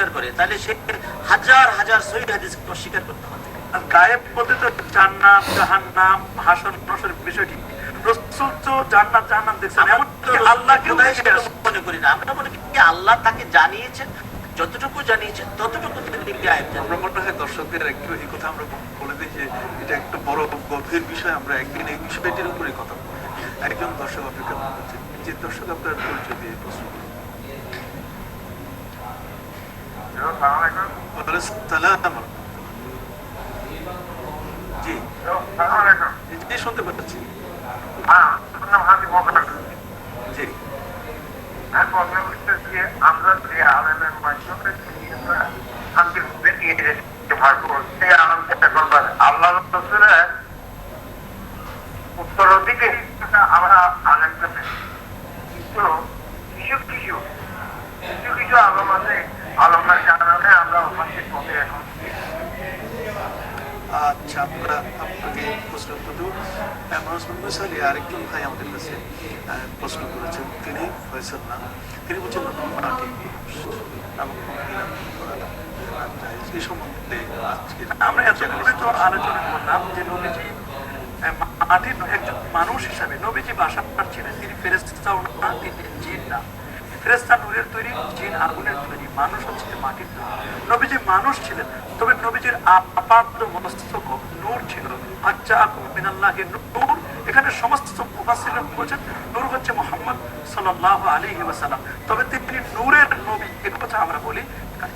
অস্বীকার করে তাহলে সে হাজার হাজার সহি হাদিসকে অস্বীকার করতে হবে। আর গায়েব বলতে তো জান্নাত জাহান্নাম হাসন নসর বিষয়টি রসুল তো জান্নাত জাহান্নাম দেখছেন। এমন তো আল্লাহকেও খোদাই দেখে সেটা আসেন। মনে করি না। আমরা মনে করি আল্লাহ তাকে জানিয়েছেন যতটুকু জানিয়েছেন ততটুকু তিনি গায়েব আমরা মনে হয় দর্শকদের একটু এই কথা আমরা বলে দিই যে এটা একটা বড় গভীর বিষয়। আমরা একদিন এই বিষয়টির উপরে কথা বলব। একজন দর্শক অপেক্ষা করছে যে দর্শক আপনার পরিচয় দিয়ে প্রশ্ন ওয়ালাইকুম সালাম। জি জি শুনতে পাচ্ছি আমরা উত্তর দিকে আমরা পেয়েছি কিন্তু কিছু কিছু কিছু কিছু আলম আছে আলমের কারণে এখন। আচ্ছা আমরা ভাই আমাদের কাছে প্রশ্ন করেছেন। তিনি বলছেন। এই সম্বন্ধে আমরা এতক্ষণে তো যে নবীজি মাটির একজন মানুষ হিসাবে নবীজি বাসা ছিলেন। তিনি ফেরেস্তাও না, তিনি জিন না। ফেরেস্তা নূরের তৈরি জিন আগুনের তৈরি মানুষ হচ্ছে মাটির তৈরি। নবীজি মানুষ ছিলেন তবে নবীজির আপাত মস্তক নূর ছিল। আচ্ছা মিনাল্লাহে নূর। এখানে সমস্ত বলেছেন নূর হচ্ছে মোহাম্মদ সাল্লাল্লাহু আলাইহি ওয়াসাল্লাম। তবে তিনি নূরের নবী এ কথা আমরা বলি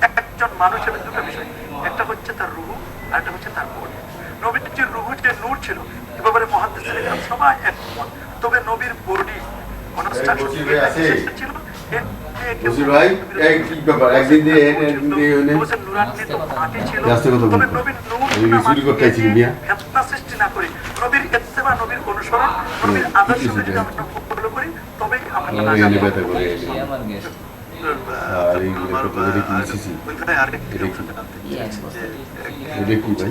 একজন মানুষ হিসেবে দুটো বিষয়। একটা হচ্ছে তার রুহু আর একটা হচ্ছে তার বডি নবীর রুহু যে নূর ছিল এ ব্যাপারে সবাই একমত। তবে নবীর বডি কনস্ট্রাকশন? ছিল। যে ভাই, এই কি ব্যাপার? একদিন দিয়ে এ- এ- এ- এ- বলছেন নুরান্বিত মাটি ছিল। আস্তে কথা তবে বলুন। নবীর নূর এই না চুরি করতে আইছি, মিয়া। সৃষ্টি না করি নবীর ইত্তেবা নবীর অনুসরণ নবীর আদর্শকে যদি আমরা ফলো করি তবেই আমরা নাজাত পাবো। ব্যথা করে আর এই কথা বলে কি এটা কি ভাই?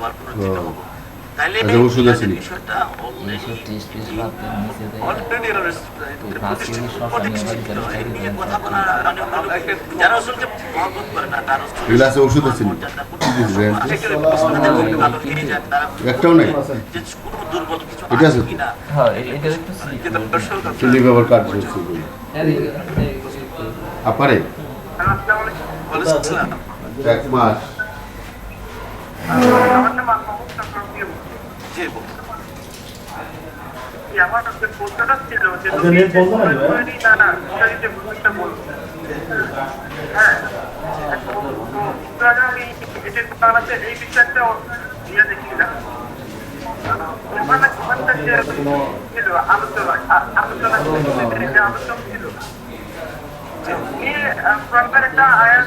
আবার হব। তাহলে আচ্ছা, ওষুধ আছে বিষয়টা। অলরেডি মানে যারা মহব্বত করে না তার ওষুধ একটাও নাই? এটা কিনা। হ্যাঁ এটা একটু ব্যবহার কাজ আপারে? আসসালাম এক মাস। আমার যে প্রশ্নটা ছিল এই বিষয়টা দিয়ে দেখছিলাম আলোচনা ছিল, যে উনি একটা আয়াত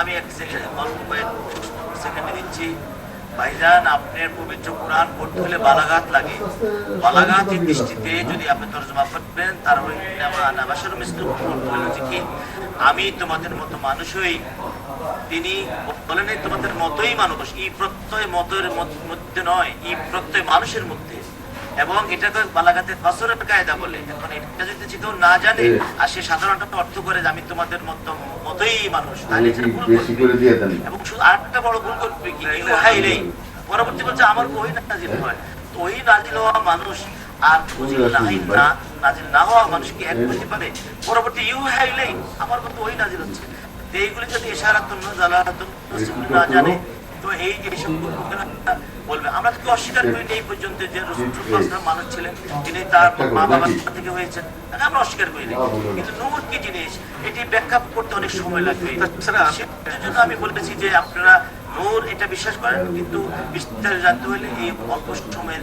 আমি এক সেকেন্ড অল্প সেকেন্ডে দিচ্ছি। ভাইজান, আপনার পবিত্র কোরআন পড়তে হলে বালাঘাত লাগে। বালাঘাতের দৃষ্টিতে যদি আপনি তর্জমা করবেন, তার কি? আমি তোমাদের মতো মানুষই তিনি বলেন তোমাদের মতোই মানুষ, এই প্রত্যয় মতের মধ্যে নয় ই প্রত্যয় মানুষের মধ্যে। এবং এটাকে বালাঘাতে ফসলের কায়দা বলে। এখন এটা যদি কেউ না জানে আর সে সাধারণত অর্থ করে যে আমি তোমাদের মতো মতোই মানুষ তাহলে এবং শুধু আরেকটা বড় ভুল করবে কি? ইউহাইলেই পরবর্তী বলছে আমার ওই নাজিল হয়। তো ওই নাজিল হওয়া মানুষ আর নাহিল না নাজিল না হওয়া মানুষ কি এক হতে পারে। পরবর্তী ইউহাইলেই আমার মতো ওই নাজিল হচ্ছে। তো এইগুলি যদি ইশারাতুন জালালাতুন না জানে তো এই যে এইসব বলবে। আমরা তো অস্বীকার করি এই পর্যন্ত যে রসুল সাল্লাল্লাহু ছিলেন তিনি তার মা বাবার থেকে হয়েছেন? তাকে আমরা অস্বীকার করি কিন্তু নূর কি জিনিস? এটি ব্যাখ্যা করতে অনেক সময় লাগবে। তাছাড়া জন্য আমি বলেছি যে আপনারা নূর এটা বিশ্বাস করেন কিন্তু বিস্তারিত জানতে হলে এই অল্প সময়ের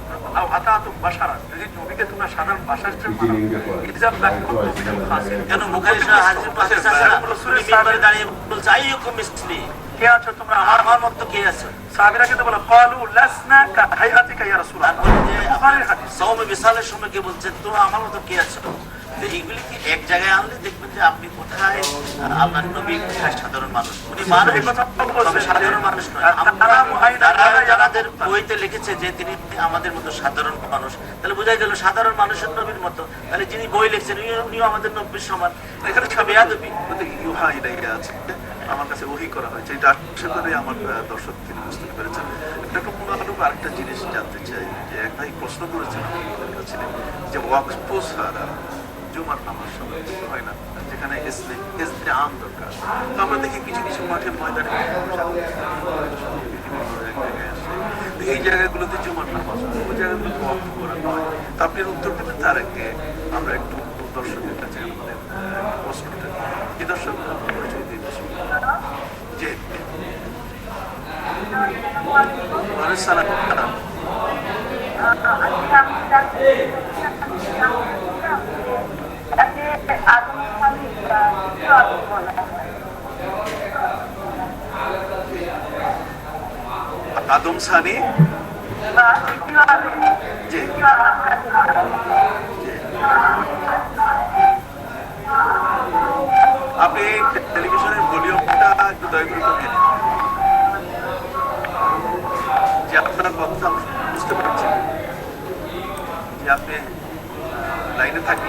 লাউ আতাতুম বাশারা। যদি নবীকে তোমরা সাধারণ ভাষা হিসেবে মানো ইজাব লাকুম মিনাল ফাসিল কেন মুখারি হাজির হাদিস আছে না দাঁড়িয়ে বলছে আইয়ুকুম মিসলি। কে আছো তোমরা? আমার আমার মতো কে আছো? সাহাবীরা কিন্তু বলে ক্বালু লাসনা কা হায়াতিকা ইয়া রাসূলুল্লাহ। বুখারীর হাদিস। সৌমে বিশালের সময় কে বলছে তো আমার মতো কে আছে? তো এইগুলি কি এক জায়গায় আনলে দেখবেন যে আপনি কোথায় আপনার নবী কোথায় সাধারণ মানুষ? উনি মানুষ সাধারণ মানুষ নয়। আমরা ইয়াকুব। বইতে লিখেছে যে তিনি আমাদের মতো সাধারণ মানুষ তাহলে বোঝা গেল সাধারণ মানুষের নবীর মতো। তাহলে যিনি বই লিখছেন উনিও আমাদের নব্বীর সমান। এখানে সবই আদবি ইউহা ইলাইয়া আছে। আমার কাছে ওহি করা হয়েছে। এটা আশা করে আমার দর্শক তিনি বুঝতে পেরেছেন। একটু পুনরায় আরেকটা জিনিস জানতে চাই যে এক ভাই প্রশ্ন করেছেন আমাদের কাছে যে ওয়াকফ ছাড়া জুমার নামাজ সময় হয় না, যেখানে এসনে আম দরকার। তো আমরা দেখি কিছু কিছু মাঠের ময়দানে এই জায়গাগুলোতে জুমার নামাজ ওই জায়গাগুলোতে ওয়াকফ করা হয়। তো আপনি উত্তর দেবেন, তার আগে আমরা একটু দর্শকের কাছে আমাদের প্রশ্নটা কি দর্শক, পরিচয় দিয়ে দর্শক জি ওয়ালাইকুম সালাম আদম সানি? আপনি টেলিভিশনের ভলিউমটা একটু দয়া করে যে আপনার কথা বুঝতে পারছি। যে আপনি লাইনে থাকলে